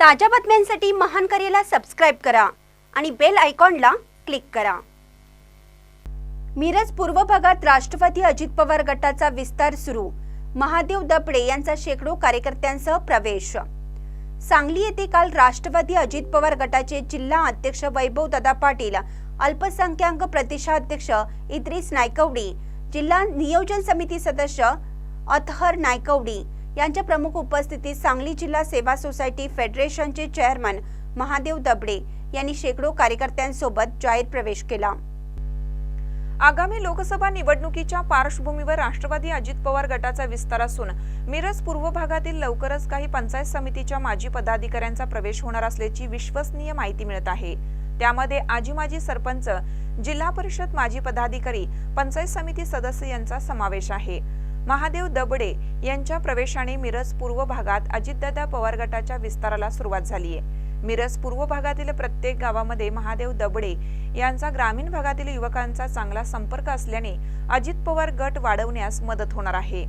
ताज्या बातम्यांसाठी महान करेला सबस्क्राईब करा आणि बेल आयकॉनला क्लिक करा. मिरज पूर्व भागात राष्ट्रवादी अजित पवार गटाचा विस्तार सुरू. महादेव दपडे यांचा शेकडो कार्यकर्त्यांसह प्रवेश. सांगली येथे काल राष्ट्रवादी अजित पवार गटाचे जिल्हा अध्यक्ष वैभव दादा पाटील अल्पसंख्याक प्रदेशाध्यक्ष इद्रिस नायकवडी जिल्हा नियोजन समिती सदस्य अतहर नायकवडी यांच्या प्रमुख उपस्थितीत सांगली जिल्हा सेवा सोसायटी फेडरेशनचे चेअरमन महादेव दबडे यांनी शेकडो कार्यकर्त्यांसोबत जाहीर प्रवेश केला. आगामी लोकसभा निवडणुकीच्या पार्श्वभूमीवर राष्ट्रवादी अजित पवार गटाचा विस्तार असून मिरज पूर्व भागातील लवकरच काही पंचायत समितीच्या माजी पदाधिकाऱ्यांचा प्रवेश होणार असल्याची विश्वसनीय माहिती मिळत आहे. त्यामध्ये आजी माजी सरपंच जिल्हा परिषद माजी पदाधिकारी पंचायत समिती सदस्य यांचा समावेश आहे. महादेव दबडे यांच्या प्रवेशाने मिरज पूर्व भागात अजितदादा पवार गटाच्या विस्ताराला सुरुवात झाली आहे. मिरज पूर्व भागातील प्रत्येक गावामध्ये महादेव दबडे यांचा ग्रामीण भागातील युवकांचा चांगला संपर्क असल्याने अजित पवार गट वाढवण्यास मदत होणार आहे.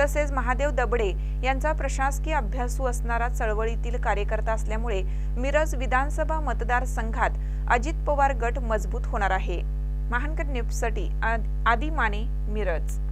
तसेच महादेव दबडे यांचा प्रशासकीय अभ्यासू असणारा चळवळीतील कार्यकर्ता असल्यामुळे मिरज विधानसभा मतदारसंघात अजित पवार गट मजबूत होणार आहे. महानकर न्यूजसाठी आद- आदी माने मिरज.